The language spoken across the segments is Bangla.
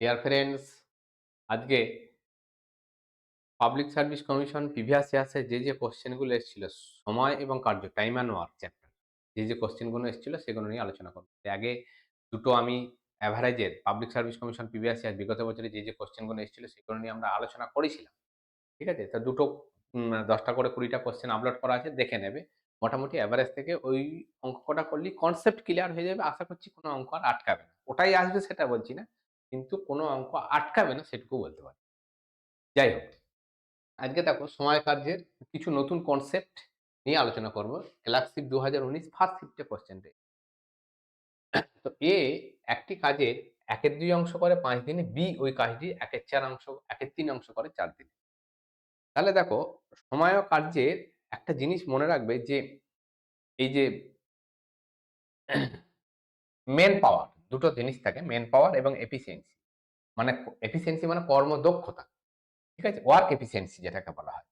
ডিয়ার ফ্রেন্ডস আজকে পাবলিক সার্ভিস কমিশন প্রিভিয়াস ইয়ার্সে যে যে কোশ্চেনগুলো এসেছিল, সময় এবং কার্য টাইম অ্যান্ড ওয়ার্ক চ্যাপ্টার যে যে কোশ্চেনগুলো এসেছিল সেগুলো নিয়ে আলোচনা করব। আগে দুটো আমি অ্যাভারেজের public service commission previous year বিগত বছরে যে যে কোশ্চেনগুলো এসেছিল সেগুলো নিয়ে আমরা আলোচনা করেছিলাম। ঠিক আছে? তা দুটো দশটা করে কুড়িটা কোশ্চেন আপলোড করা আছে, দেখে নেবে। মোটামুটি অ্যাভারেজ থেকে ওই অঙ্ক কটা করলেই কনসেপ্ট ক্লিয়ার হয়ে যাবে। আশা করছি কোনো অঙ্ক আর আটকাবে না। ওটাই আসবে সেটা বলছি না। কিন্তু কোনো অঙ্ক আটকাবে না সেটুকু বলতে পারি। যাই হোক, আজকে দেখো সময় কার্যের কিছু নতুন কনসেপ্ট নিয়ে আলোচনা করব। ক্লাসিপ দু হাজার উনিশ ফার্স্ট শিফটে কোশ্চেনটা তো এ একটি কাজের একের দুই অংশ করে পাঁচ দিনে বি ওই কাজটি একের চার অংশ, একের তিন অংশ করে চার দিনে। তাহলে দেখো সময় ও কার্যের একটা জিনিস মনে রাখবে যে এই যে মেন পাওয়ার দুটো জিনিস থাকে মেন পাওয়ার এবং এফিসিয়েন্সি মানে এফিসিয়েন্সি মানে কর্মদক্ষতা। ঠিক আছে? ওয়ার্ক এফিসিয়েন্সি যেটাকে বলা হয়।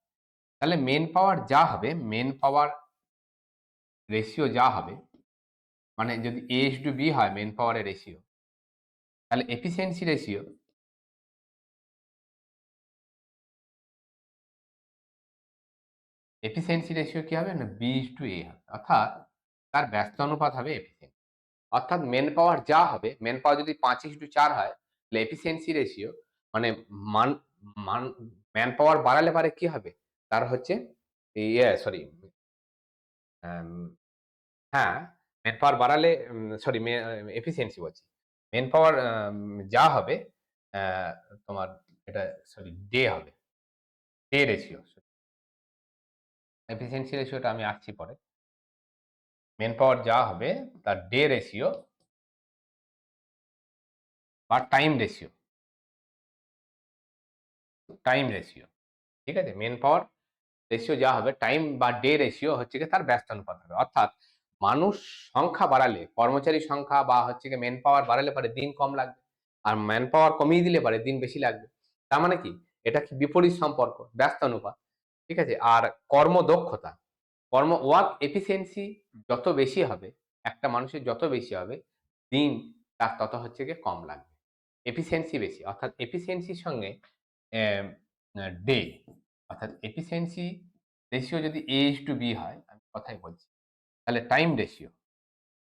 তাহলে মেন পাওয়ার যা হবে মেন পাওয়ার রেশিও যা হবে মানে যদি এস টু বি হয় মেন পাওয়ারের রেশিও তাহলে এফিসিয়েন্সি রেশিও এফিসিয়েন্সি রেশিও কি হবে? না বি টু এ হবে। অর্থাৎ তার ব্যস্ত অনুপাত হবে এফিসিয়েন্সি অর্থাৎ মেন পাওয়ার যা হবে মেন পাওয়ার যদি পাঁচ ইস টু চার হয়, তাহলে এফিসিয়েন্সি রেশিও মানে মান মান ম্যান পাওয়ার বাড়ালে পারে কি হবে? তার হচ্ছে ইয়ে সরি হ্যাঁ ম্যান পাওয়ার বাড়ালে সরি এফিসিয়েন্সি বলছি। মেন পাওয়ার যা হবে তোমার এটা সরি ডে হবে। ডে রেশিও এফিসিয়েন্সি রেশিওটা আমি আসছি পরে। মেন পাওয়ার যা হবে, তার ডে রেশিও বা টাইম রেশিও টাইম রেশিও ঠিক আছে? মেন পাওয়ার রেশিও যা হবে টাইম বা ডে রেশিও হচ্ছে তার ব্যস্ত অনুপাত হবে। অর্থাৎ মানুষ সংখ্যা বাড়ালে কর্মচারী সংখ্যা বা হচ্ছে কি মেন পাওয়ার বাড়ালে পারে দিন কম লাগবে, আর ম্যান পাওয়ার কমিয়ে দিলে পারে দিন বেশি লাগবে। তার মানে কি? এটা কি বিপরীত সম্পর্ক ব্যস্ত অনুপাত ঠিক আছে? আর কর্মদক্ষতা কর্ম ওয়ার্ক এফিসিয়েন্সি যত বেশি হবে, একটা মানুষের যত বেশি হবে, দিন তার তত হচ্ছে গিয়ে কম লাগবে। এফিসিয়েন্সি বেশি, অর্থাৎ এফিসিয়েন্সির সঙ্গে ডে অর্থাৎ এফিসিয়েন্সি রেশিও যদি এ ইস টু বি হয়, আমি কথাই বলছি, তাহলে টাইম রেশিও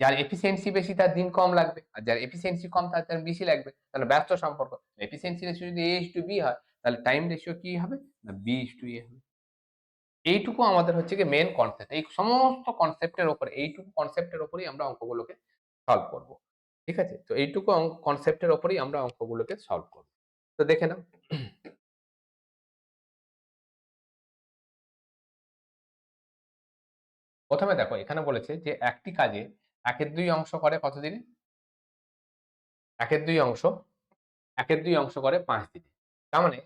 যার এফিসিয়েন্সি বেশি তার দিন কম লাগবে, আর যার এফিসিয়েন্সি কম তার তার বেশি লাগবে, তাহলে ব্যস্ত সম্পর্ক। এফিসিয়েন্সি রেশিও যদি এ ইস টু বি হয়, তাহলে টাইম রেশিও কি হবে? না বি ইস টু এ হবে। এইটুকু আমাদের হচ্ছে কি মেন কনসেপ্ট এই সমস্ত কনসেপ্টের ওপরে, এইটুকু কনসেপ্টের ওপরেই আমরা অঙ্কগুলোকে সলভ করব। ঠিক আছে? তো এইটুকু কনসেপ্টের ওপরেই আমরা অঙ্কগুলোকে সলভ করব। তো দেখে নাও। প্রথমে দেখো, এখানে বলেছে যে একটি কাজে একের দুই অংশ করে কত দিনে? একের দুই অংশ, একের দুই অংশ করে পাঁচ দিনে। তার মানে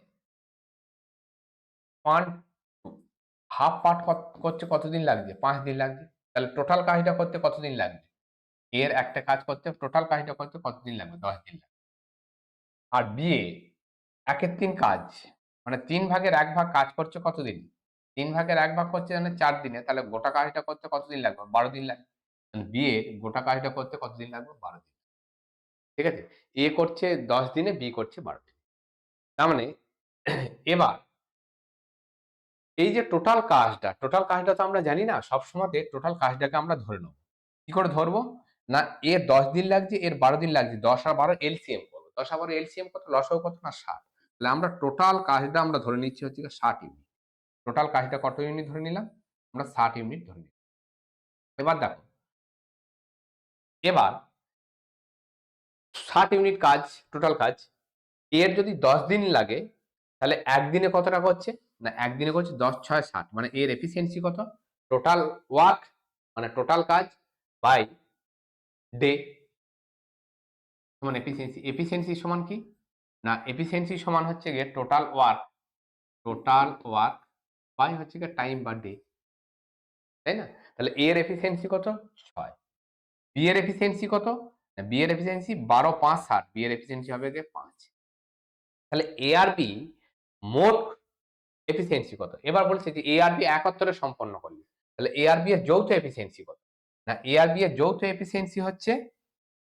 হাফ পার্ট করতে কতদিন লাগছে পাঁচ দিন লাগছে তাহলে টোটাল কাজটা করতে কতদিন লাগবে? এর একটা কাজ করতে টোটাল কাজটা করতে কতদিন লাগবে? দশ দিন লাগবে। আর বিয়ে একের তিন কাজ। মানে তিন ভাগের এক ভাগ কাজ করছে কতদিন? তিন ভাগের এক ভাগ করছে মানে চার দিনে। তাহলে গোটা কাজটা করতে কতদিন লাগবে? বারো দিন লাগবে। বিয়ে গোটা কাজটা করতে কতদিন লাগবে? বারো দিন ঠিক আছে? এ করছে দশ দিনে বি করছে বারো দিনে। তার মানে এবার এই যে টোটাল কাজটা টোটাল কাজটা তো আমরা জানি না, সব সময়তে টোটাল কাজটাকে আমরা ধরে নেব। কি করে ধরবো? না এর দশ দিন লাগছে, এর বারো দিন লাগছে, দশ আর বারো এলসিএম করব। দশ আর বারো এলসিএম কত? লসও কত না? ষাট তাহলে আমরা টোটাল কাজটা আমরা ধরে নিচ্ছি হচ্ছে ষাট ইউনিট টোটাল কাজটা কত ইউনিট ধরে নিলাম? আমরা ষাট ইউনিট ধরে নিলাম। এবার দেখো। এবার ষাট ইউনিট কাজ টোটাল কাজ, এর যদি দশ দিন লাগে, তাহলে একদিনে কত টাকা হচ্ছে? না, একদিনে করছে দশ, ছয়, ষাট। মানে এর এফিসিয়েন্সি কত? টোটাল ওয়ার্ক মানে টোটাল কাজ বাই ডে সমান এফিসিয়েন্সি এফিসিয়েন্সি সমান কি? না এফিসিয়েন্সি সমান হচ্ছে গিয়ে total work total work by হচ্ছে গিয়ে টাইম বা ডে তাই না? তাহলে এর এফিসিয়েন্সি কত? ছয়। বি এর এফিসিয়েন্সি কত? না বি এর এফিসিয়েন্সি বারো, পাঁচ, ষাট। বি এর এফিসিয়েন্সি হবে গিয়ে পাঁচ। তাহলে এ আর বি মোট এফিসিয়েন্সি কত? এবার বলছে যে এ আর বি একাত্তরে সম্পন্ন করলে, তাহলে এ আর বি এর যৌথ এফিসিয়েন্সি কত? না এ আর বি এর যৌথ এফিসিয়েন্সি হচ্ছে,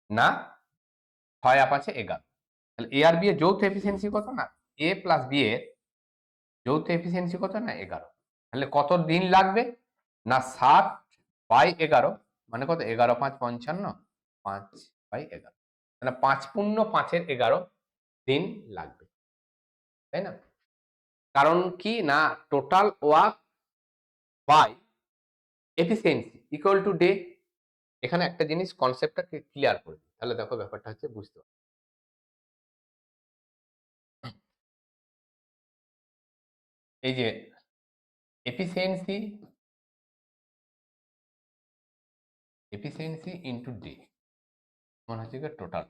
না, ছয় আপ আছে এগারো। তাহলে এ আর বি এর যৌথ এফিসিয়েন্সি কত? না এ প্লাস বি এর যৌথ এফিসিয়েন্সি কত? না, এগারো। তাহলে কত দিন লাগবে? না, সাত বাই এগারো মানে কত? এগারো পাঁচ পঞ্চান্ন, পাঁচ বাই এগারো। মানে পাঁচ পূর্ণ পাঁচের এগারো দিন লাগবে। তাই না? কারণ কি? না total work by efficiency equal to day এখানে একটা জিনিস কনসেপ্টটা ক্লিয়ার করে দিই। তাহলে দেখো ব্যাপারটা হচ্ছে বুঝতে পারবে এই যে এফিসিয়েন্সি এফিসিয়েন্সি ইন্টু ডে মনে হচ্ছে total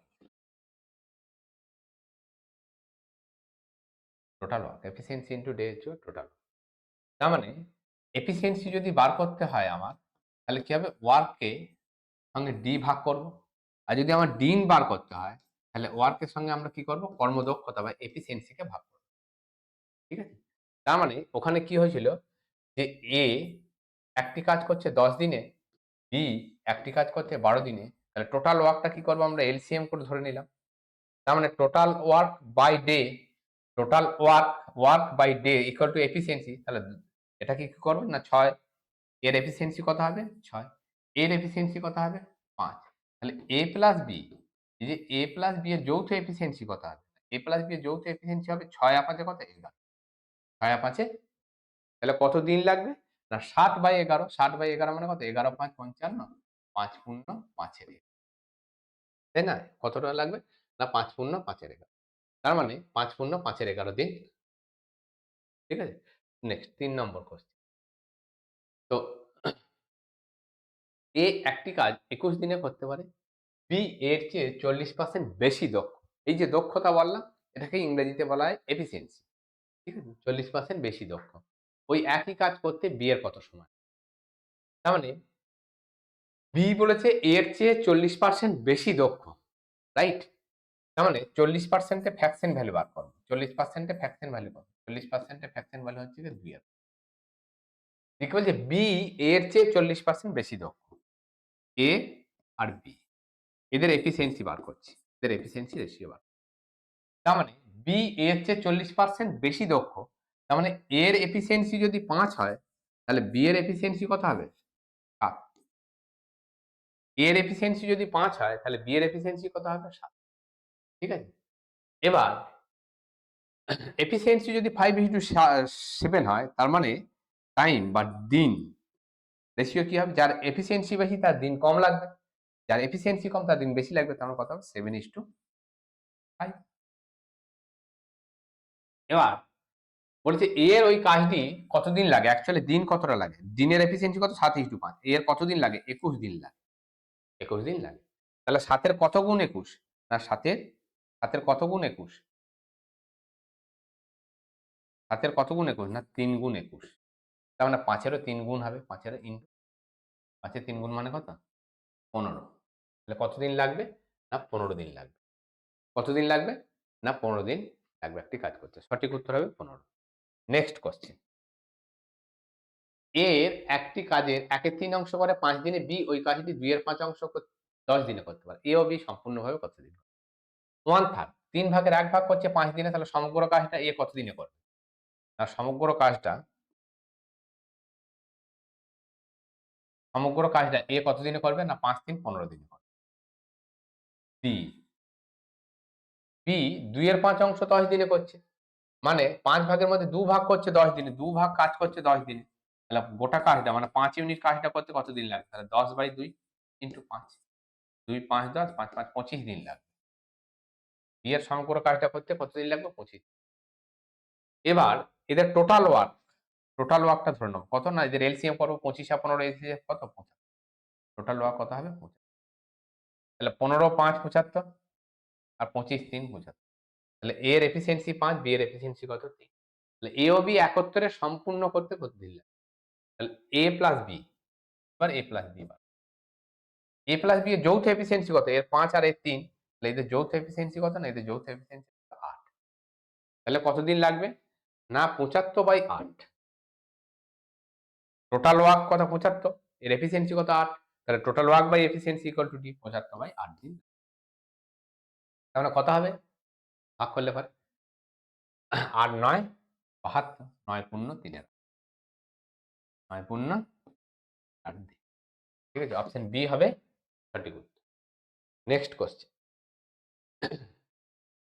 total work efficiency into day হচ্ছে টোটাল তার মানে এফিসিয়েন্সি যদি বার করতে হয় আমার, তাহলে কি হবে? ওয়ার্ককে সঙ্গে ডি ভাগ করব। আর যদি আমার দিন বার করতে হয়, তাহলে ওয়ার্কের সঙ্গে আমরা কি করব? কর্মদক্ষতা বা এফিসিয়েন্সিকে ভাগ করব। ঠিক আছে? তার মানে ওখানে কি হয়েছিল? যে এ একটি কাজ করছে দশ দিনে বি একটি কাজ করছে বারো দিনে, তাহলে টোটাল ওয়ার্কটা কি করব আমরা এলসিএম করে ধরে নিলাম। তার মানে total work by day total work work by day equal to efficiency তাহলে এটা কি করব না ছয়? এর এফিসিয়েন্সি কত হবে? ছয়। এর এফিসিয়েন্সি কত হবে? পাঁচ। তাহলে এ প্লাস বি এই যে এ প্লাস বি এর যৌথ এফিসিয়েন্সি কত হবে? এ প্লাস বি এর যৌথ এফিসিয়েন্সি হবে ছয় পাঁচে কত? এগারো। ছয় পাঁচে তাহলে কত দিন লাগবে? না ষাট বাই এগারো। ষাট বাই এগারো মানে কত? এগারো পাঁচ পঞ্চান্ন। পাঁচ পূর্ণ পাঁচের তাই না? কতটা লাগবে? না, পাঁচ পূর্ণ পাঁচের এগারো। তার মানে পাঁচ পূর্ণ পাঁচের এগারো দিন। ঠিক আছে? নেক্সট তিন নম্বর কোশ্চেন তো এ একটি কাজ একুশ দিনে করতে পারে বি এর চেয়ে চল্লিশ পার্সেন্ট বেশি দক্ষ। এই যে দক্ষতা বললাম, এটাকে ইংরেজিতে বলা হয় এফিসিয়েন্সি ঠিক আছে? চল্লিশ পার্সেন্ট বেশি দক্ষ। ওই একই কাজ করতে বি এর কত সময়? তার মানে বি বলেছে এর চেয়ে চল্লিশ পার্সেন্ট বেশি দক্ষ। রাইট তার মানে চল্লিশ পার্সেন্টে ফ্যাকশন ভ্যালু বার করব। চল্লিশ পার্সেন্টে ফ্যাকশন ভ্যালু করব। চল্লিশ পার্সেন্টে ফ্যাকশন ভ্যালু হচ্ছে যে দুই এর। দেখে বলছে বি এর চেয়ে চল্লিশ পার্সেন্ট বেশি দক্ষ। এ আর বি এদের এফিসিয়েন্সি বার করছি। এদের এফিসিয়েন্সি রেশিও বার তার মানে বি এর চেয়ে চল্লিশ পার্সেন্ট বেশি দক্ষ। তার মানে এর এফিসিয়েন্সি যদি পাঁচ হয়, তাহলে বি এর এফিসিয়েন্সি কত হবে? সাত। এর এফিসিয়েন্সি যদি পাঁচ হয়, তাহলে বি এর এফিসিয়েন্সি কত হবে? সাত। ঠিক আছে? এবার এফিসিয়েন্সি যদি ফাইভ ইস টু সেভেন হয়, তার মানে টাইম বা দিন। রেশিও কি হবে? যার এফিসিয়েন্সি বেশি, তার দিন কম লাগবে। যার এফিসিয়েন্সি কম, তার দিন বেশি লাগবে, তার মানে কত হবে? সেভেন ইস টু ফাইভ এবার, বলছে এর ওই কাজটি কতদিন লাগে? অ্যাকচুয়ালি দিন কতটা লাগে? দিনের এফিসিয়েন্সি কত? সাত ইস টু পাঁচ। এর কতদিন লাগে? একুশ দিন লাগে। একুশ দিন লাগে। তাহলে সাতের কত গুণ একুশ? না, সাতের সাতের কত গুণ একুশ? হাতের কত গুণ একুশ? না, তিন গুণ একুশ। তার মানে পাঁচেরও তিন গুণ হবে, পাঁচেরও ইন্টু পাঁচের তিন গুণ মানে কত? পনেরো। তাহলে কতদিন লাগবে? না, পনেরো দিন লাগবে। কতদিন লাগবে? না, পনেরো দিন লাগবে। একটি কাজ করতে সঠিক উত্তর হবে পনেরো। নেক্সট কোশ্চেন এর একটি কাজের একের তিন অংশ করে পাঁচ দিনে, বি ওই কাজটি দুই এর পাঁচ অংশ দশ দিনে করতে পারে। এ ও বি সম্পূর্ণভাবে কত দিন ওয়ান থার্ড তিন ভাগের এক ভাগ করছে পাঁচ দিনে, তাহলে সমগ্র কাজটা এ কত দিনে করবে? আর সমগ্র কাজটা সমগ্র কাজটা এ কত দিনে করবে না পাঁচ দিন, পনেরো দিনে করবে? বি বি দুইয়ের পাঁচ অংশ দশ দিনে করছে। মানে পাঁচ ভাগের মধ্যে দু ভাগ করছে দশ দিনে, দু ভাগ কাজ করছে দশ দিনে। তাহলে গোটা কাজটা মানে পাঁচ ইউনিট কাজটা করতে কতদিন লাগবে? তাহলে দশ বাই দুই ইন্টু পাঁচ। দুই পাঁচ দশ, পাঁচ পাঁচ পঁচিশ দিন লাগবে। বিয়ের সমগ্র কাজটা করতে কত দিন লাগবে? পঁচিশ এবার এদের টোটাল ওয়ার্ক টোটাল ওয়ার্কটা ধরে নাও, কত না এদের এলসিএম করব পঁচিশ পনেরো এলসিএম কত? পঁচাত্তর। টোটাল ওয়ার্ক কত হবে? পঁচাত্তর। তাহলে পনেরো, পাঁচ, পঁচাত্তর আর পঁচিশ তিন পঁচাত্তর। তাহলে এর এফিসিয়েন্সি পাঁচ বি এর এফিসিয়েন্সি কত? তিন। তাহলে এ ও বি একত্তরে সম্পূর্ণ করতে কত দিন লাগবে? তাহলে এ প্লাস বি এবার A plus B A plus B এর যৌথ এফিসিয়েন্সি কত? এর পাঁচ আর এর তিন। তাহলে এদের যৌথ এফিসিয়েন্সি কত না? এদের যৌথ এফিসিয়েন্সি আট। তাহলে কতদিন লাগবে? না, পঁচাত্তর বাই আট। টোটাল ওয়ার্ক কত? পঁচাত্তর। এর এফিসিয়েন্সি কত? আট। তাহলে total work by efficiency equal to D পঁচাত্তর বাই আট দিন। তাহলে কত হবে? ভাগ করলে পারে আট নয়, বাহাত্তর। নয় পূর্ণ তিনের নয় পূর্ণ আট দিন। ঠিক আছে? অপশন বি হবে সঠিক উত্তর। নেক্সট কোশ্চেন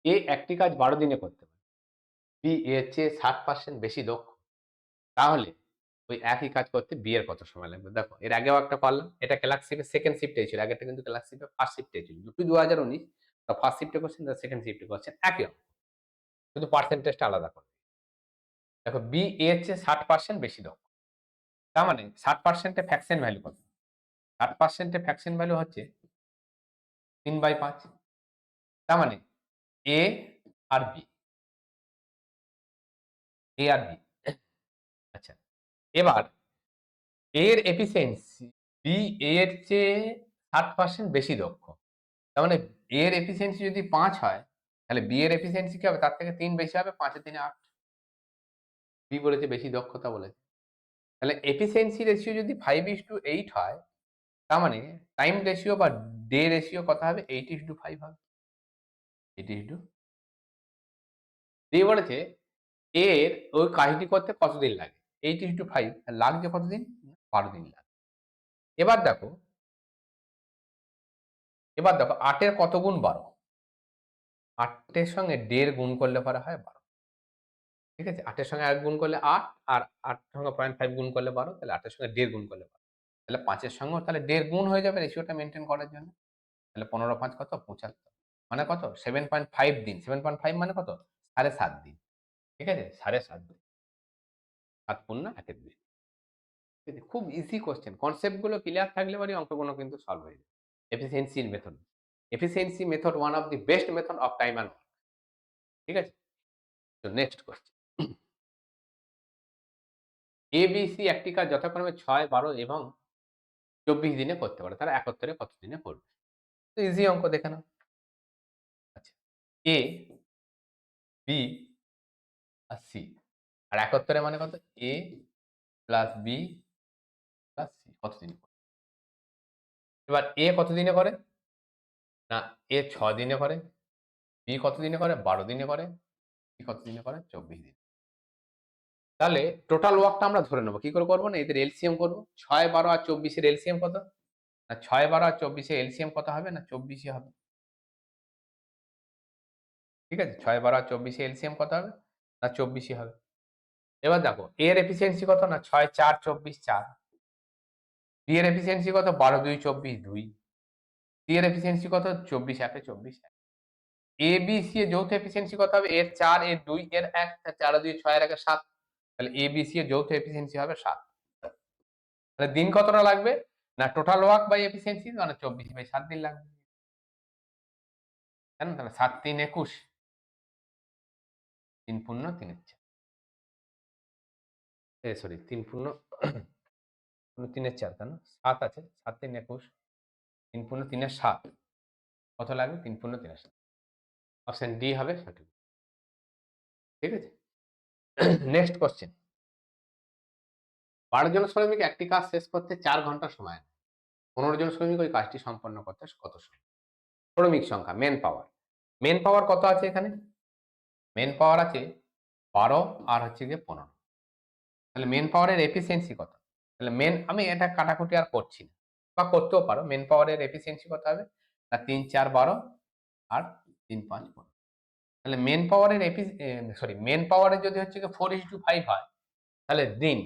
এ একটি কাজ বারো দিনে করতে পারে। বি এর চেয়ে ষাট পার্সেন্ট বেশি দক্ষ তাহলে ওই একই কাজ করতে বি এর কত সময় লাগবে? দেখো, এর আগেও একটা পারলাম এটা ক্লাস ক্লাসশিপে সেকেন্ড শিফটে ছিল, আগেরটা কিন্তু ক্লাসশিপে ফার্স্ট শিফটে ছিল। দুটো দু হাজার উনিশ, তা ফার্স্ট শিফটে করছেন, তা সেকেন্ড শিফটে করছেন, একই অঙ্ক শুধু পার্সেন্টেজটা আলাদা করে দেখো বি এর চেয়ে ষাট পার্সেন্ট বেশি দক্ষ তার মানে ষাট পার্সেন্টে ফ্যাকশন ভ্যালু কত? ষাট পার্সেন্টে ফ্যাকশন ভ্যালু হচ্ছে তিন বাই পাঁচ। তার মানে এ আর বি এ আর বি আচ্ছা এবার এর এফিসিয়েন্সি বি এর চেয়ে ষাট পার্সেন্ট বেশি দক্ষ। তার মানে এর এফিসিয়েন্সি যদি পাঁচ হয়, তাহলে বি এর এফিসিয়েন্সি কি হবে? তার থেকে তিন বেশি হবে পাঁচের তিনে আট। বি বলেছে বেশি দক্ষতা বলেছে। তাহলে এফিসিয়েন্সি রেশিও যদি ফাইভ ইস টু এইট হয়, তার মানে টাইম রেশিও বা ডে রেশিও কত হবে? এইট ইস টু ফাইভ হবে। এইট ইস টু দিয়ে বলেছে, এর ওই কাজটি করতে কতদিন লাগে? এইট ইস ফাইভ লাগছে কতদিন? বারো দিন লাগে। এবার দেখো। এবার দেখো, আটের কত গুণ বারো? আটের সঙ্গে দেড় গুণ করলে পরে হয় বারো। ঠিক আছে? আটের সঙ্গে এক গুণ করলে আট, আর আটের সঙ্গে পয়েন্ট ফাইভ গুণ করলে বারো, তাহলে আটের সঙ্গে দেড় গুণ করলে বারো। তাহলে পাঁচের সঙ্গেও তাহলে দেড় গুণ হয়ে যাবে রেশিওটা মেনটেন করার জন্য। তাহলে পনেরো পাঁচ কত? পঁচাত্তর। মানে কত? সেভেন পয়েন্ট ফাইভ দিন। সেভেন পয়েন্ট ফাইভ মানে কত? সাড়ে সাত দিন। ঠিক আছে? সাড়ে সাত দিন। সাত পূর্ণ একের আছে? খুব ইজি কোশ্চেন কনসেপ্টগুলো ক্লিয়ার থাকলে পরে অঙ্কগুলো কিন্তু সলভ হয়ে যাবে এফিসিয়েন্সির method efficiency method one of the best method of time and ঠিক আছে? তো নেক্সট কোশ্চেন এবিসি একটি কাজ যথাক্রমে ছয়, বারো এবং চব্বিশ দিনে করতে পারে। তারা একত্রে কত দিনে করবে? তো ইজি অঙ্ক দেখে নাও। এ, বি আর সি। আর একত্তরে মানে কত? A plus B plus C. কত দিনে করে? এবার এ কত দিনে করে? না, এ ছ দিনে করে। বি কত দিনে করে? বারো দিনে করে। সি কত দিনে করে? চব্বিশ দিন তাহলে টোটাল ওয়ার্কটা আমরা ধরে নেব। কি করে করব না? এদের এলসিএম করব। ছয়, বারো আর চব্বিশের এলসিএম কত? না, ছয়, বারো আর চব্বিশে এলসিএম কত হবে? না, চব্বিশই হবে। ঠিক আছে? ছয় বারো আর চব্বিশে এলসিএম কত হবে? না, চব্বিশই হবে। এবার দেখো এর এফিসিয়েন্সি কত? না, ছয়, চার, চব্বিশ, চার। বি এর এফিসিয়েন্সি কত? বারো, দুই, চব্বিশ, দুই। সি এর এফিসিয়েন্সি কত? চব্বিশ, একে চব্বিশ, এক। এ বি সি এর যৌথ এফিসিয়েন্সি কত হবে? এর চার, এর দুই, এর এক চার, দুই ছয়ের একে সাত। তাহলে এ বি সি এর যৌথ এফিসিয়েন্সি হবে সাত। তাহলে দিন কতটা লাগবে? না টোটাল ওয়ার্ক বাই এফিসিয়েন্সি মানে চব্বিশ বাই সাত দিন লাগবে। তাহলে সাত, তিন, একুশ। তিন পূর্ণ, তিন এ সরি তিন পূর্ণ তিনের চার, কেন? সাত আছে, সাত, তিন, একুশ। তিন পূর্ণ তিনের সাত। কত লাগবে? তিন পূর্ণ তিনের সাত। অপশন ডি হবে সঠিক। ঠিক আছে? নেক্সট কোশ্চেন বারো জন শ্রমিক একটি কাজ শেষ করতে চার ঘণ্টা সময় পনেরো জন শ্রমিক ওই কাজটি সম্পন্ন করতে কত সময়? শ্রমিক সংখ্যা মেন পাওয়ার মেন পাওয়ার কত আছে এখানে? মেন পাওয়ার আছে বারো আর হচ্ছে গিয়ে পনেরো। তাহলে মেন পাওয়ারের এফিসিয়েন্সি কত? তাহলে মেন আমি এটা কাটাকুটি আর করছি না। বা করতেও পারো মেন পাওয়ারের এফিসিয়েন্সি কত হবে? না, তিন, চার, বারো আর তিন, পাঁচ, পনেরো। তাহলে মেন পাওয়ারের এফি সরি মেন পাওয়ারের যদি হচ্ছে ফোর ইস টু ফাইভ হয়, তাহলে দিন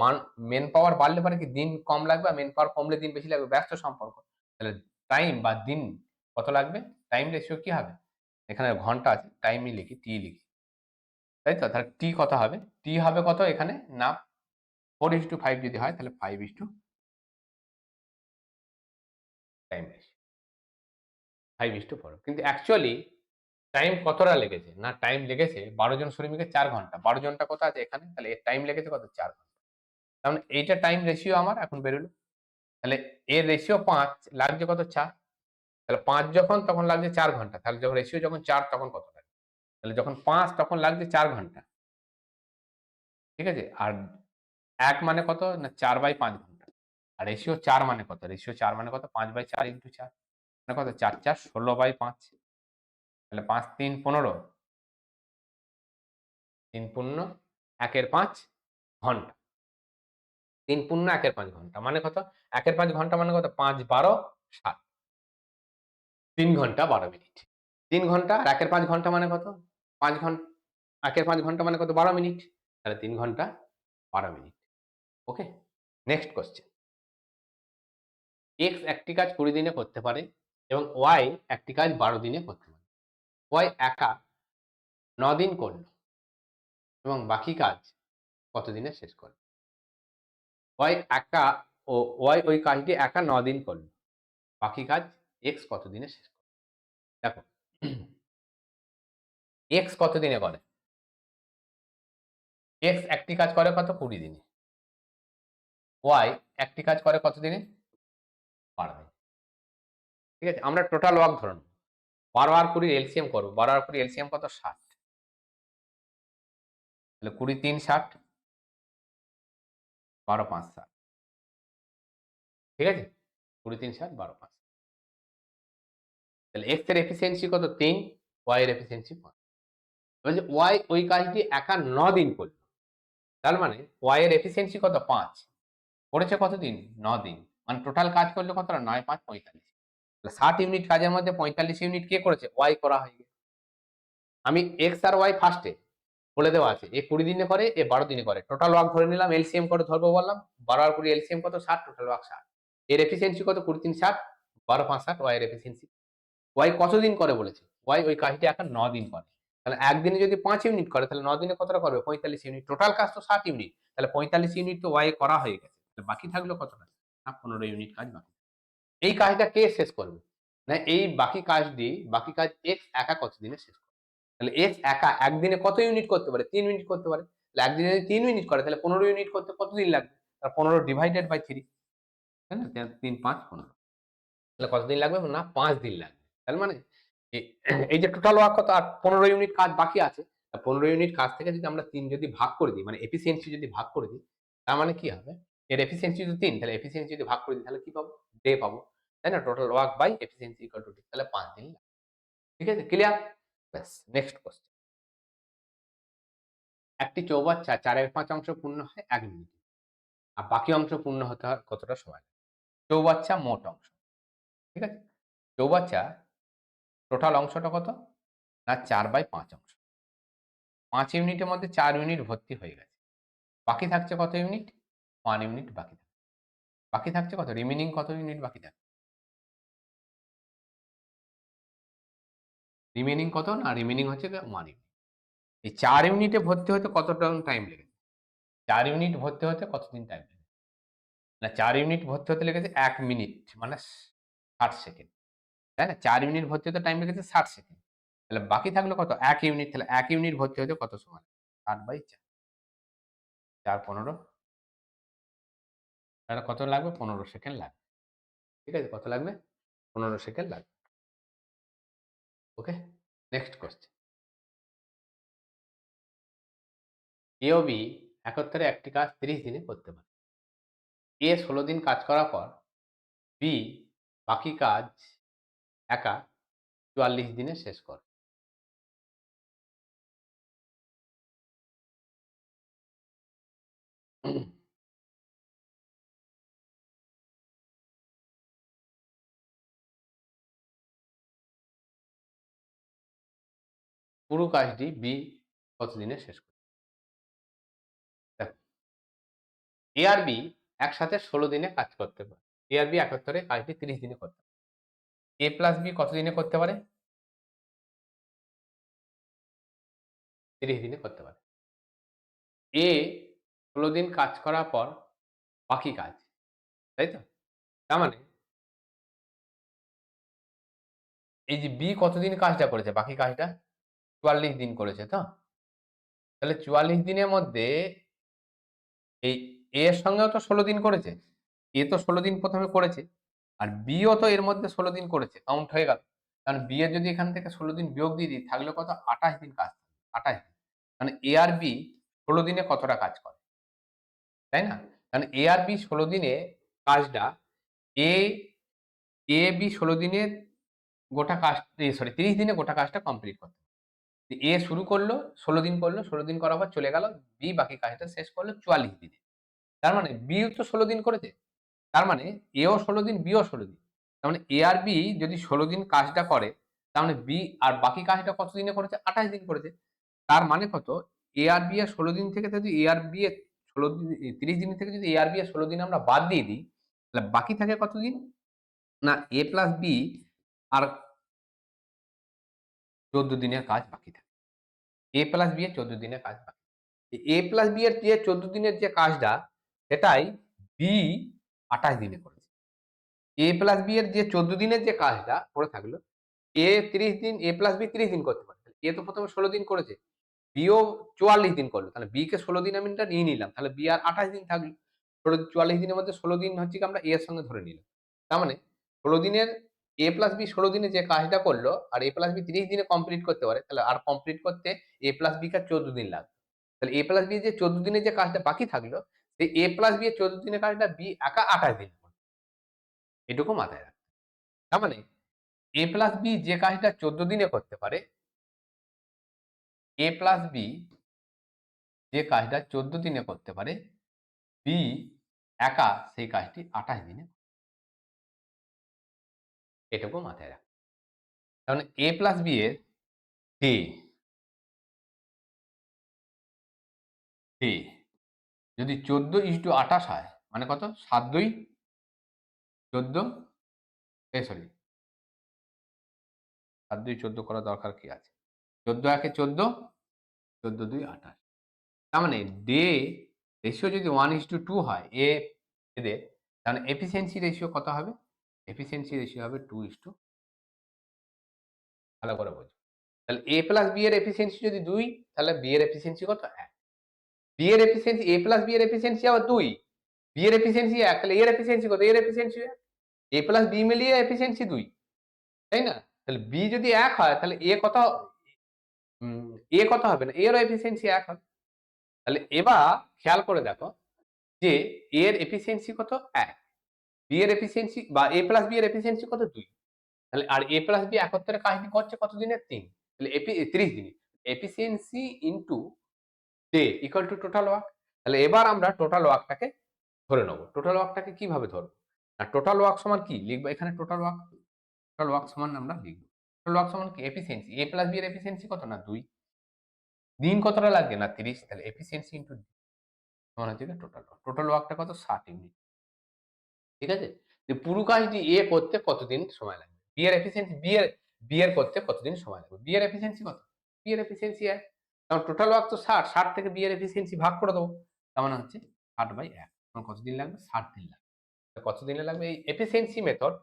মান মেন পাওয়ার বাড়লে পরে কি দিন কম লাগবে? আর মেন পাওয়ার কমলে দিন বেশি লাগবে? ব্যস্ত সম্পর্ক। তাহলে টাইম বা দিন কত লাগবে? টাইম রেশিও কি হবে? এখানে ঘণ্টা আছে টাইমই লিখি টি লিখি। তাই তো? তাহলে টি কত হবে? টি হবে কত এখানে? না ফোর ইস টু ফাইভ যদি হয়, তাহলে five is to time five is to four কিন্তু অ্যাকচুয়ালি টাইম কতটা লেগেছে? না টাইম লেগেছে বারো জন শ্রমিকের চার ঘণ্টা। বারো জনটা কত আছে এখানে? তাহলে এর টাইম লেগেছে কত? চার ঘণ্টা। তার মানে এইটা টাইম রেশিও আমার, এখন বেরোলো। তাহলে এর রেশিও পাঁচ, লাগছে কত? চার। তাহলে পাঁচ যখন তখন লাগছে চার ঘণ্টা। তাহলে যখন রেশিও যখন চার তখন কত লাগবে তাহলে যখন পাঁচ তখন লাগছে চার ঘণ্টা। ঠিক আছে? আর এক মানে কত? না চার বাই পাঁচ ঘণ্টা। আর রেশিও চার মানে কত? রেশিও চার মানে কত? পাঁচ বাই চার ইন্টু চার। মানে কত? চার চার, ষোলো বাই পাঁচ। তাহলে পাঁচ, তিন, পনেরো। তিন পূর্ণ একের পাঁচ ঘণ্টা। তিন পূর্ণ একের পাঁচ ঘণ্টা। মানে কত? একের পাঁচ ঘণ্টা মানে কত? পাঁচ বারো ষাট তিন ঘণ্টা বারো মিনিট। তিন ঘণ্টা আর একের পাঁচ ঘণ্টা মানে কত? পাঁচ ঘণ্টা একের পাঁচ ঘণ্টা মানে কত? বারো মিনিট। তাহলে তিন ঘণ্টা বারো minute. Okay? Next question X একটি কাজ কুড়ি দিনে করতে পারে এবং ওয়াই একটি কাজ বারো দিনে করতে পারে। ওয়াই একা ন দিন করল এবং বাকি কাজ কত দিনে শেষ করল? ওয়াই একা ও ওয়াই ওই কাজটি একা ন দিন করল। বাকি কাজ এক্স কত দিনে শেষ করল দেখো এক্স কত দিনে করে? এক্স একটি কাজ করে কত? কুড়ি দিনে। ওয়াই একটি কাজ করে কত দিনে? বারো দিনে। ঠিক আছে, আমরা টোটাল ওয়াক ধরে নেব। বারো আর কুড়ি এলসিএম করব। বারো আর কুড়ি এলসিএম কত? ষাট। তাহলে কুড়ি তিন ষাট, বারো পাঁচ ষাট। ঠিক আছে? কুড়ি তিন ষাট, বারো পাঁচ তাহলে এক্সের এফিসিয়েন্সি কত? তিন ওয়াই এর এফিসিয়েন্সি পাঁচ। বলছে ওয়াই ওই কাজটি একা ন দিন করল, তার মানে ওয়াই এর এফিসিয়েন্সি কত? পাঁচ। করেছে কত দিন? ন দিন মানে টোটাল কাজ করলে কতটা নয়, পাঁচ, পঁয়তাল্লিশ। ষাট ইউনিট কাজের মধ্যে পঁয়তাল্লিশ ইউনিট কে করেছে? ওয়াই করা হয়ে গেছে। আমি এক্স আর ওয়াই ফার্স্টে বলে দেওয়া আছে। এ কুড়ি দিনে করে, এ বারো দিনে করে। টোটাল ওয়ার্ক ধরে নিলাম এলসিএম করে ধরবো বললাম? বারো আর কুড়ি এলসিএম কত? ষাট টোটাল ওয়ার্ক ষাট। এর এফিসিয়েন্সি কত? কুড়ি, তিন, ষাট। বারো, পাঁচ, ষাট ওয়াই এর এফিসিয়েন্সি ওয়াই কতদিন করে বলেছে? ওয়াই ওই কাজটি এখন ন দিন করে। তাহলে একদিনে যদি পাঁচ ইউনিট করে, তাহলে ন দিনে কতটা করবে? পঁয়তাল্লিশ ইউনিট টোটাল কাজ তো ষাট ইউনিট তাহলে পঁয়তাল্লিশ ইউনিট তো ওয়াই করা হয়ে গেছে। তাহলে বাকি থাকল কতটা? না পনেরো ইউনিট কাজ বাকি। এই কাজটা কে শেষ করবে? না, এই বাকি কাজটি, বাকি কাজ এক্স একা কত দিনে শেষ করবে? তাহলে এক্স একা একদিনে কত ইউনিট করতে পারে? তিন ইউনিট করতে পারে। তাহলে একদিনে যদি তিন ইউনিট করে, তাহলে পনেরো ইউনিট করতে কতদিন লাগবে? তাহলে পনেরো ডিভাইডেড বাই থ্রি তাই না? তিন, পাঁচ, পনেরো। তাহলে কতদিন লাগবে? না, পাঁচ দিন লাগবে। তাহলে মানে এই- যে টোটাল ওয়ার্ক কত? আর পনেরো ইউনিট কাজ বাকি আছে। পনেরো ইউনিট কাজ থেকে যদি আমরা তিন যদি ভাগ করে দিই মানে এফিসিয়েন্সি যদি ভাগ করে দিই, তার মানে কি হবে? এর এফিসিয়েন্সি যদি তিন, তাহলে এফিসিয়েন্সি যদি ভাগ করে দিই, তাহলে কি পাবো? ডে পাবো। তাই না? Total work by efficiency equal to তাহলে পাঁচ দিন। ঠিক আছে? ক্লিয়ার ব্যাস নেক্সট কোশ্চেন একটি চৌবাচ্চা চারের পাঁচ অংশ পূর্ণ হয় এক মিনিট আর বাকি অংশ পূর্ণ হতে হয় কতটা সময় লাগে? চৌবাচ্চা মোট অংশ। ঠিক আছে? চৌবাচ্চা টোটাল অংশটা কত? না, চার বাই পাঁচ অংশ। পাঁচ ইউনিটের মধ্যে চার ইউনিট ভর্তি হয়ে গেছে। বাকি থাকছে কত ইউনিট? ওয়ান ইউনিট বাকি থাকছে। বাকি থাকছে কত? রিমেনিং কত ইউনিট বাকি থাকছে? রিমেনিং কত? না, রিমেনিং হচ্ছে ওয়ান ইউনিট। এই চার ইউনিটে ভর্তি হতে কতটা টাইম লেগেছে? চার ইউনিট ভর্তি হতে কতদিন টাইম লেগেছে? না, চার ইউনিট ভর্তি হতে লেগেছে এক মিনিট মানে ষাট সেকেন্ড। তাই না? চার ইউনিট ভর্তি হতে টাইম লেগেছে ষাট সেকেন্ড। তাহলে বাকি থাকল কত? এক ইউনিট। তাহলে এক ইউনিট ভর্তি হতে কত সময় ষাট বাই চার। চার পনেরো। তাহলে কত লাগবে? পনেরো সেকেন্ড লাগবে। ঠিক আছে? কত লাগবে? পনেরো সেকেন্ড লাগবে। ওকে? নেক্সট কোশ্চেন এ ও বি একত্রে একটি কাজ তিরিশ দিনে করতে পারে। এ ষোলো দিন কাজ করার পর বি বাকি কাজ একা চুয়াল্লিশ দিনে শেষ করে। পুরো কাজটি বি কতদিনে শেষ করে। দেখো এ আর বি একসাথে ষোলো দিনে কাজ করতে পারে। এ আর বি একত্রে কাজটি তিরিশ দিনে করতে এ প্লাস বি কত দিনে করতে পারে? তিরিশ দিনে করতে পারে। এ ষোলো দিন কাজ করার পর বাকি কাজ, তাই তো? তার মানে এই যে বি কতদিন কাজটা করেছে? বাকি কাজটা চুয়াল্লিশ দিন করেছে, তো? তাহলে চুয়াল্লিশ দিনের মধ্যে এই এর সঙ্গেও তো ষোলো দিন করেছে। এ তো ষোলো দিন প্রথমে করেছে। আর বিও তো এর মধ্যে ষোলো দিন করেছে কাউন্ট হয়ে গেল। কারণ বি এর যদি এখান থেকে ষোলো দিন বিয়োগ দিয়ে দিই, থাকলে কত? আঠাশ দিন কাজ আঠাশ দিন। মানে এ আর বি ষোলো দিনে কতটা কাজ করে? তাই না? কারণ এ আর বি ষোলো দিনে কাজটা এ এ বি ষোলো দিনে গোটা কাজ সরি তিরিশ দিনে গোটা কাজটা কমপ্লিট করতে এ শুরু করল, ষোলো দিন করল, ষোলো দিন করার পর চলে গেল বি বাকি কাজটা শেষ করল চুয়াল্লিশ দিনে। তার মানে বি তো ষোলো দিন করেছে? তার মানে এও ষোলো দিন বিও ষোলো দিন। তার মানে এ আর বি যদি ষোলো দিন কাজটা করে, তার মানে বি আর বাকি কাজটা কত দিনে করেছে? আঠাশ দিন করেছে। তার মানে কত? এ আর বি এর ষোলো দিন থেকে যদি এ আর বি এর ষোলো দিন তিরিশ দিন থেকে যদি এ আর বি এর ষোলো দিন আমরা বাদ দিয়ে দিই, তাহলে বাকি থাকে কত দিন? না এ প্লাস বি আর চোদ্দ দিনের কাজ বাকি থাকে। এ প্লাস বি এর চোদ্দ দিনের কাজ বাকি। এ প্লাস বি এর যে চোদ্দ দিনের যে কাজটা, সেটাই বি আঠাশ দিনে করেছে। এ প্লাস বি এর যে চোদ্দ দিনের যে কাজটা পড়ে থাকল এ তিরিশ দিন এ প্লাস বি তিরিশ দিন করতে পারে। এ তো প্রথমে ষোলো দিন করেছে বিও চুয়াল্লিশ দিন করল। তাহলে বি কে ষোলো দিন আমি নিয়ে নিলাম, তাহলে বি আর আঠাশ দিন থাকল। ষোলো, চুয়াল্লিশ দিনের মধ্যে ষোলো দিন হচ্ছে কি আমরা এ এর সঙ্গে ধরে নিলাম। তার মানে ষোলো দিনের এ প্লাস বি ষোলো দিনে যে কাজটা করল আর এ প্লাস বি তিরিশ দিনে কমপ্লিট করতে পারে, তাহলে আর কমপ্লিট করতে এ প্লাস বি কে চোদ্দ দিন লাগবে। তাহলে এ প্লাস বি যে চোদ্দ দিনের যে কাজটা বাকি থাকল এ প্লাস বি এর চোদ্দ দিনের কাজটা বি একা আঠাশ দিন করবে। এটুকু মাথায় রাখবে তার মানে এ প্লাস বি যে কাজটা চোদ্দ দিনে করতে পারে এ প্লাস বি যে কাজটা চোদ্দ দিনে করতে পারে বি একা সেই কাজটি আঠাশ দিনে এটুকু মাথায় রাখ কারণ এ প্লাস বি এর ডে ডে যদি চোদ্দ ইস টু আঠাশ হয় মানে কত? সাত দুই? চোদ্দ? এ সরি সাত দুই চোদ্দ করা দরকার কি আছে? চোদ্দ একে চোদ্দ চোদ্দ দুই আঠাশ। তার মানে ডে রেশিও যদি ওয়ান ইস টু টু হয় এ এদের তাহলে এফিসিয়েন্সি রেশিও কত হবে? এফিসিয়েন্সি রেশিও হবে টু ইস টু ভালো করে বোঝো। তাহলে এ প্লাস বি এর এফিসিয়েন্সি যদি দুই, তাহলে বি এর এফিসিয়েন্সি কত? এক। বি এর এফিসিয়েন্সি এ প্লাস বি এর এফিসিয়েন্সি আবার দুই। বি এর এফিসিয়েন্সি এক, তাহলে এর এফিসিয়েন্সি কত? এর এফিসিয়েন্সি এ প্লাস বি মিলিয়ে এফিসিয়েন্সি দুই। তাই না? তাহলে বি যদি এক হয়, তাহলে এ কত এ কত হবে না? এরও এফিসিয়েন্সি এক হবে। তাহলে এবার খেয়াল করে দেখো যে এর এফিসিয়েন্সি কত? এক। বি এর এফিসিয়েন্সি বা এ প্লাস বি এর এফিসিয়েন্সি কত? দুই। তাহলে আর এ প্লাস বি একত্রে কাজটি করছে কত দিনের তিন। তাহলে এপি তিরিশ দিনে efficiency into day equal to total work তাহলে এবার আমরা টোটাল ওয়ার্কটাকে ধরে নেব। টোটাল ওয়ার্কটাকে কীভাবে ধরবো? না টোটাল ওয়ার্ক সমান কি? লিখব এখানে টোটাল ওয়ার্ক টোটাল ওয়ার্ক সমান আমরা লিখব। টোটাল ওয়ার্ক সমান কি? এফিসিয়েন্সি এ প্লাস বি এর এফিসিয়েন্সি কত? না, দুই। দিন কতটা লাগবে? না, তিরিশ। তাহলে এফিসিয়েন্সি ইন্টু সমান হচ্ছে টোটাল ওয়ার্ক টোটাল ওয়ার্কটা কত? ষাট ইউনিট ঠিক আছে? যে পুরো কাজটি এ করতে কতদিন সময় লাগবে? বি এর এফিসিয়েন্সি বি এর বি এর করতে কতদিন সময় লাগবে? বি এর এফিসিয়েন্সি কত? বি এর এফিসিয়েন্সি এক। কারণ টোটাল ওয়ার্ক তো ষাট ষাট থেকে বি এর এফিসিয়েন্সি ভাগ করে দেবো। তার মানে হচ্ছে ষাট বাই এক। তখন কতদিন লাগবে? ষাট দিন লাগবে। তো কত লাগবে? এই efficiency method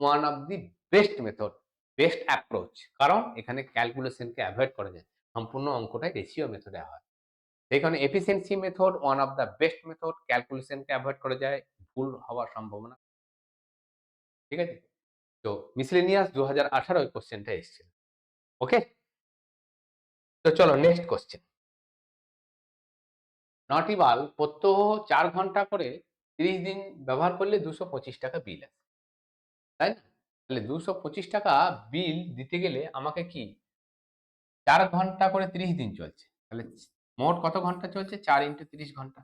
one of the best method best approach কারণ এখানে ক্যালকুলেশনকে অ্যাভয়েড করা যায়। সম্পূর্ণ অঙ্কটাই রেশিও মেথডে হয়। এখানে efficiency method one of the best method ক্যালকুলেশনকে avoid করা যায়। ভুল হওয়ার সম্ভাবনা। ঠিক আছে? তো মিসলেনিয়াস দু হাজার আঠারো ওই কোশ্চেনটা এসছে ওকে তো চলো নেক্সট কোশ্চেন নটি বাল প্রত্যহ চার ঘণ্টা করে তিরিশ দিন ব্যবহার করলে দুশো পঁচিশ টাকা বিল আছে তাই না? তাহলে দুশো পঁচিশ টাকা বিল দিতে গেলে আমাকে কি চার ঘণ্টা করে তিরিশ দিন চলছে? তাহলে মোট কত ঘণ্টা চলছে? চার ইন্টু তিরিশ ঘণ্টা।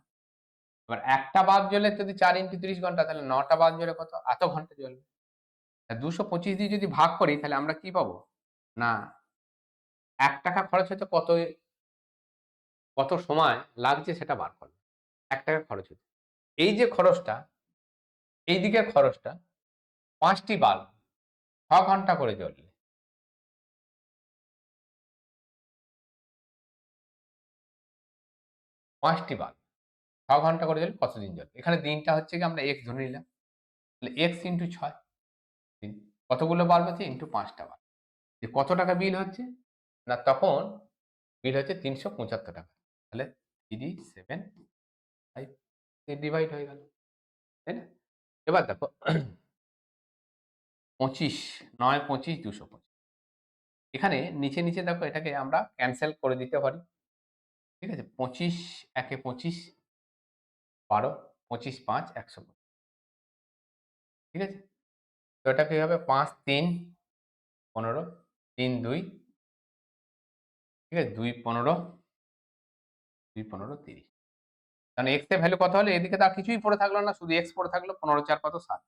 এবার একটা বাদ জ্বলে যদি চার ইন্টু তিরিশ ঘণ্টা, তাহলে নটা বাদ জ্বলে কত? এত ঘণ্টা জ্বলবে। দুশো পঁচিশ দিয়ে যদি ভাগ করি, তাহলে আমরা কি পাবো? না এক টাকা খরচ হচ্ছে কত কত সময় লাগছে সেটা বার করবে এক টাকা খরচ হচ্ছে এই যে খরচটা, এই দিকের খরচটা পাঁচটি বাল্ব ছ ঘণ্টা করে জ্বললে পাঁচটি বাল্ব ছ ঘণ্টা করে জ্বললে কতদিন জ্বলবে এখানে দিনটা হচ্ছে কি আমরা এক্স ধরে নিলাম। তাহলে এক্স ইন্টু ছয়। কতগুলো বাল্ব আছে ইন্টু পাঁচটা বাল্ব যে কত টাকা বিল হচ্ছে? না তখন বিল হচ্ছে তিনশো পঁচাত্তর টাকা। তাহলে থ্রি সেভেন ফাইভ ডিভাইড হয়ে গেল, তাই না? এবার দেখো পঁচিশ, নয়, পঁচিশ, দুশো পঁচিশ। এখানে নিচে নিচে দেখো এটাকে আমরা ক্যান্সেল করে দিতে পারি। ঠিক আছে? পঁচিশ, একে পঁচিশ, বারো, পঁচিশ, পাঁচ, একশো ঠিক আছে? তো এটা কী হবে পাঁচ, তিন, পনেরো, তিন, দুই ঠিক আছে? দুই পনেরো দুই পনেরো, তিরিশ। কারণ এক্সের ভ্যালু কত হলো? এদিকে তো আর কিছুই পড়ে থাকল না, শুধু এক্স পড়ে থাকল, পনেরো, চার কত? সাত।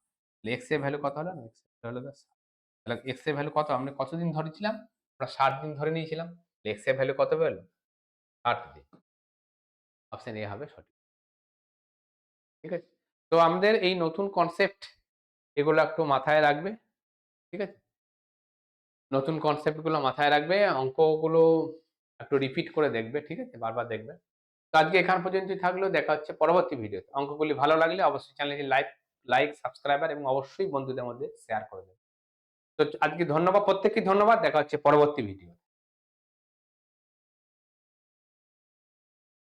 এক্সের ভ্যালু কত হলো? না এক্স হলো ব্যাস সাত। তাহলে এক্সের ভ্যালু কত? আমরা কতদিন ধরেছিলাম? আমরা ষাট দিন ধরে নিয়েছিলাম। এক্সের ভ্যালু কত পেল ষাট দিন অপশন এ হবে সঠিক। ঠিক আছে? তো আমাদের এই নতুন কনসেপ্ট এগুলো একটু মাথায় রাখবে। ঠিক আছে? নতুন কনসেপ্টগুলো মাথায় রাখবে। অঙ্কগুলো একটু রিপিট করে দেখবে, ঠিক আছে? বারবার দেখবে। তো আজকে এখান পর্যন্তই থাকল। দেখা হচ্ছে পরবর্তী ভিডিওতে। অঙ্কগুলি ভালো লাগলে অবশ্যই চ্যানেলটি লাইক লাইক সাবস্ক্রাইবার এবং অবশ্যই বন্ধুদের মধ্যে শেয়ার করে দেবে। তো আজকে ধন্যবাদ, প্রত্যেককে ধন্যবাদ। দেখা হচ্ছে পরবর্তী ভিডিও